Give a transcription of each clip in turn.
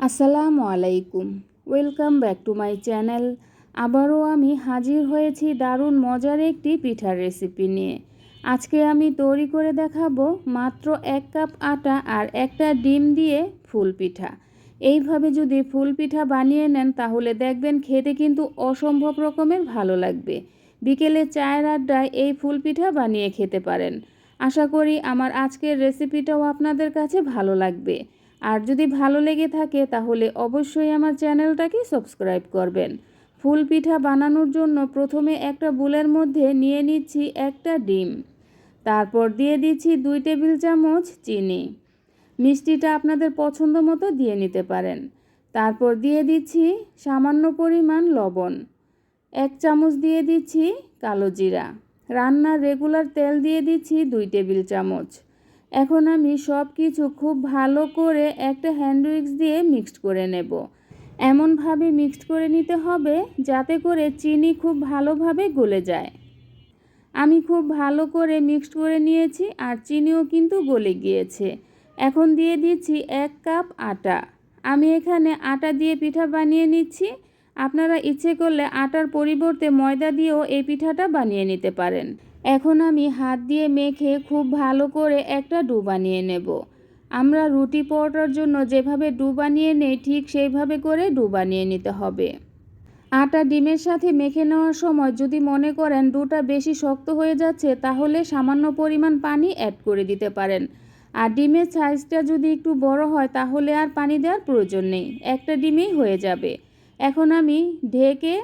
আসসালামু আলাইকুম। Welcome back to my channel আবারও আমি হাজির হয়েছি দারুণ মজার একটি পিঠার রেসিপি নিয়ে। আজকে আমি তৈরি করে দেখাবো মাত্র এক কাপ আটা আর একটা ডিম দিয়ে ফুল পিঠা। এইভাবে যদি ফুল পিঠা বানিয়ে নেন তাহলে দেখবেন খেতে কিন্তু অসম্ভব রকমের ভালো লাগবে। বিকেলে চায়ের আড্ডায় এই ফুল পিঠা বানিয়ে খেতে পারেন। আশা করি আমার আজকের রেসিপিটাও আপনাদের কাছে ভালো লাগবে। আর যদি ভালো লেগে থাকে, তাহলে অবশ্যই আমার চ্যানেলটাকে সাবস্ক্রাইব করবেন। ফুল পিঠা বানানোর জন্য প্রথমে একটা বুলের মধ্যে নিয়ে নিচ্ছি একটা ডিম। তারপর দিয়ে দিচ্ছি দুই টেবিল চামচ চিনি। মিষ্টিটা আপনাদের পছন্দ মতো দিয়ে নিতে পারেন। তারপর দিয়ে দিচ্ছি সামান্য পরিমাণ লবণ। এক চামচ দিয়ে দিচ্ছি কালো জিরা। রান্নার রেগুলার তেল দিয়ে দিচ্ছি দুই টেবিল চামচ। এখন আমি সব কিছু খুব ভালো করে একটা হ্যান্ড উইক্স দিয়ে মিক্সড করে নেব। এমনভাবে মিক্সড করে নিতে হবে যাতে করে চিনি খুব ভালোভাবে গলে যায়। আমি খুব ভালো করে মিক্সড করে নিয়েছি আর চিনিও কিন্তু গলে গিয়েছে। এখন দিয়ে দিচ্ছি এক কাপ আটা। আমি এখানে আটা দিয়ে পিঠা বানিয়ে নিচ্ছি। আপনারা ইচ্ছে করলে আটার পরিবর্তে ময়দা দিয়েও এই পিঠাটা বানিয়ে নিতে পারেন। এখন আমি হাত দিয়ে মেখে খুব ভালো করে একটা ডু বানিয়ে নেব। আমরা রুটি পরোটার জন্য যেভাবে ডু বানিয়ে নেই, ঠিক সেইভাবে করে ডু বানিয়ে নিতে হবে। আটা ডিমের সাথে মেখে নেওয়ার সময় যদি মনে করেন ডুটা বেশি শক্ত হয়ে যাচ্ছে, তাহলে সামান্য পরিমাণ পানি অ্যাড করে দিতে পারেন। আর ডিমের সাইজটা যদি একটু বড় হয়, তাহলে আর পানি দেওয়ার প্রয়োজন নেই। একটা ডিমেই হয়ে যাবে। এখন আমি ঢেকে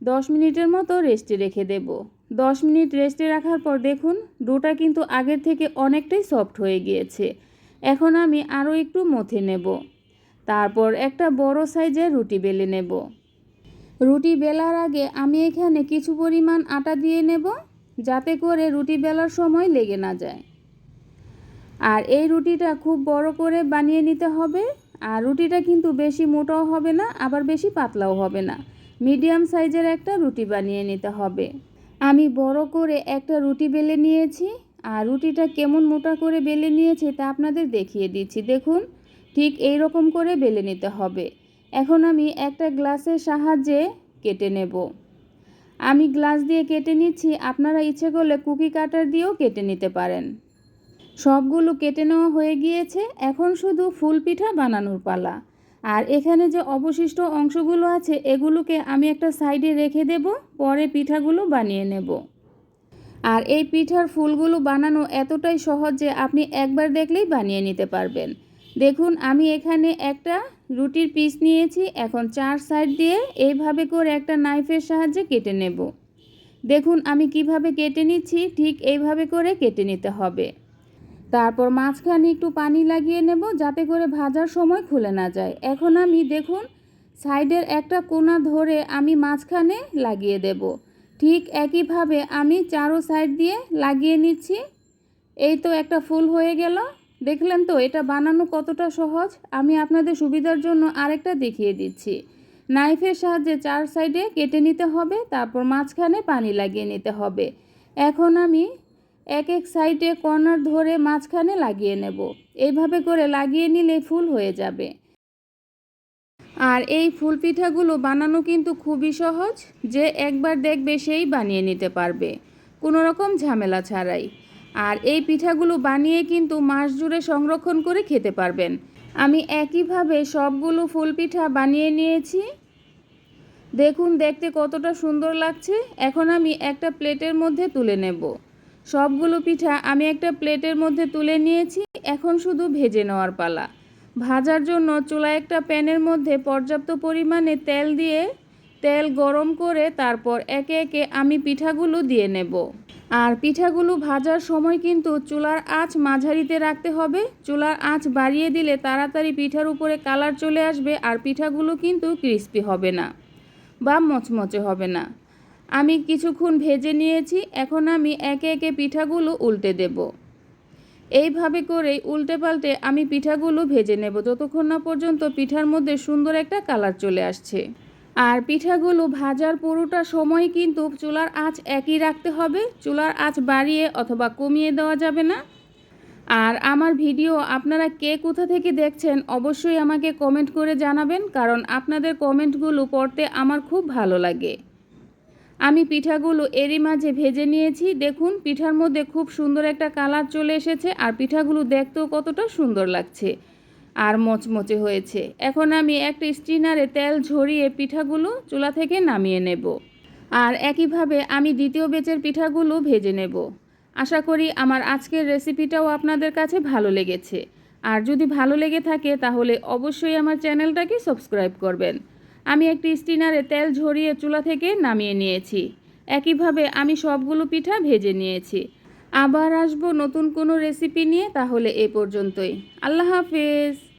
দশ মিনিটের মতো রেস্টে রেখে দেব। দশ মিনিট রেস্টে রাখার পর দেখুন, ডোটা কিন্তু আগের থেকে অনেকটাই সফট হয়ে গিয়েছে। এখন আমি আরও একটু মথে নেব। তারপর একটা বড় সাইজের রুটি বেলে নেব। রুটি বেলার আগে আমি এখানে কিছু পরিমাণ আটা দিয়ে নেব, যাতে করে রুটি বেলার সময় লেগে না যায়। আর এই রুটিটা খুব বড় করে বানিয়ে নিতে হবে। আর রুটিটা কিন্তু বেশি মোটাও হবে না, আবার বেশি পাতলাও হবে না। মিডিয়াম সাইজের একটা রুটি বানিয়ে নিতে হবে। আমি বড় করে একটা রুটি বেলে নিয়েছি, আর রুটিটা কেমন মোটা করে বেলে নিয়েছি তা আপনাদের দেখিয়ে দিচ্ছি। দেখুন, ঠিক এই রকম করে বেলে নিতে হবে। এখন আমি একটা গ্লাসের সাহায্যে কেটে নেব। আমি গ্লাস দিয়ে কেটে নিচ্ছি, আপনারা ইচ্ছে করলে কুকি কাটার দিয়েও কেটে নিতে পারেন। সবগুলো কেটে নেওয়া হয়ে গিয়েছে, এখন শুধু ফুল পিঠা বানানোর পালা। আর এখানে যে অবশিষ্ট অংশগুলো আছে, এগুলোকে আমি একটা সাইডে রেখে দেব, পরে পিঠাগুলো বানিয়ে নেব। আর এই পিঠার ফুলগুলো বানানো এতটাই সহজ যে আপনি একবার দেখলেই বানিয়ে নিতে পারবেন। দেখুন, আমি এখানে একটা রুটির পিস নিয়েছি, এখন চার সাইড দিয়ে এইভাবে করে একটা নাইফের সাহায্যে কেটে নেব। দেখুন, আমি কীভাবে কেটে নিচ্ছি, ঠিক এইভাবে করে কেটে নিতে হবে। তারপর মাঝখানে একটু পানি লাগিয়ে নেব যাতে করে ভাজার সময় খুলে না যায়। এখন আমি দেখুন, সাইডের একটা কোনা ধরে আমি মাঝখানে লাগিয়ে দেব। ঠিক একইভাবে আমি চারো সাইড দিয়ে লাগিয়ে নিচ্ছি। এই তো একটা ফুল হয়ে গেল। দেখলেন তো, এটা বানানো কতটা সহজ। আমি আপনাদের সুবিধার জন্য আরেকটা দেখিয়ে দিচ্ছি। নাইফের সাহায্যে চার সাইডে কেটে নিতে হবে, তারপর মাঝখানে পানি লাগিয়ে নিতে হবে। এখন আমি এক এক সাইডে কর্নার ধরে মাঝখানে লাগিয়ে নেব। এইভাবে করে লাগিয়ে নিলে ফুল হয়ে যাবে। আর এই ফুল পিঠাগুলো বানানো কিন্তু খুবই সহজ, যে একবার দেখবে সেই বানিয়ে নিতে পারবে। কোনো রকম ঝামেলা ছাড়াই। আর এই পিঠাগুলো বানিয়ে কিন্তু মাস জুড়ে সংরক্ষণ করে খেতে পারবেন। আমি একইভাবে সবগুলো ফুল পিঠা বানিয়ে নিয়েছি। দেখুন, দেখতে কতটা সুন্দর লাগছে। এখন আমি একটা প্লেটের মধ্যে তুলে নেব। সবগুলো পিঠা আমি একটা প্লেটের মধ্যে তুলে নিয়েছি, এখন শুধু ভেজে নেওয়ার পালা। ভাজার জন্য চুলা একটা প্যানের মধ্যে পর্যাপ্ত পরিমাণে তেল দিয়ে তেল গরম করে তারপর একে একে আমি পিঠাগুলো দিয়ে নেব। আর পিঠাগুলো ভাজার সময় কিন্তু চুলার আঁচ মাঝারিতে রাখতে হবে। চুলার আঁচ বাড়িয়ে দিলে তাড়াতাড়ি পিঠার উপরে কালার চলে আসবে আর পিঠাগুলো কিন্তু ক্রিস্পি হবে না বা মচমচে হবে না। আমি কিছুক্ষণ ভেজে নিয়েছি, এখন আমি একে একে পিঠাগুলো উল্টে দেব। এইভাবে করেই উল্টে পাল্টে আমি পিঠাগুলো ভেজে নেব। যতক্ষণ না পর্যন্ত পিঠার মধ্যে সুন্দর একটা কালার চলে আসছে। আর পিঠাগুলো ভাজার পুরোটা সময় কিন্তু চুলার আঁচ একই রাখতে হবে। চুলার আঁচ বাড়িয়ে অথবা কমিয়ে দেওয়া যাবে না। আর আমার ভিডিও আপনারা কে কোথা থেকে দেখছেন অবশ্যই আমাকে কমেন্ট করে জানাবেন, কারণ আপনাদের কমেন্টগুলো পড়তে আমার খুব ভালো লাগে। আমি পিঠাগুলো এরই মাঝে ভেজে নিয়েছি। দেখুন, পিঠার মধ্যে খুব সুন্দর একটা কালার চলে এসেছে আর পিঠাগুলো দেখতেও কতটা সুন্দর লাগছে আর মচমচে হয়েছে। এখন আমি একটা স্টিনারে তেল ঝরিয়ে পিঠাগুলো চুলা থেকে নামিয়ে নেব। আর একইভাবে আমি দ্বিতীয় বেচের পিঠাগুলো ভেজে নেব। আশা করি আমার আজকের রেসিপিটাও আপনাদের কাছে ভালো লেগেছে। আর যদি ভালো লেগে থাকে তাহলে অবশ্যই আমার চ্যানেলটাকে সাবস্ক্রাইব করবেন। আমি একটি স্টিনারে তেল ঝরিয়ে চুলা থেকে নামিয়ে নিয়েছি। একইভাবে আমি সবগুলো পিঠা ভেজে নিয়েছি। আবার আসব নতুন কোনো রেসিপি নিয়ে তাহলে এ পর্যন্তই। আল্লাহ হাফেজ।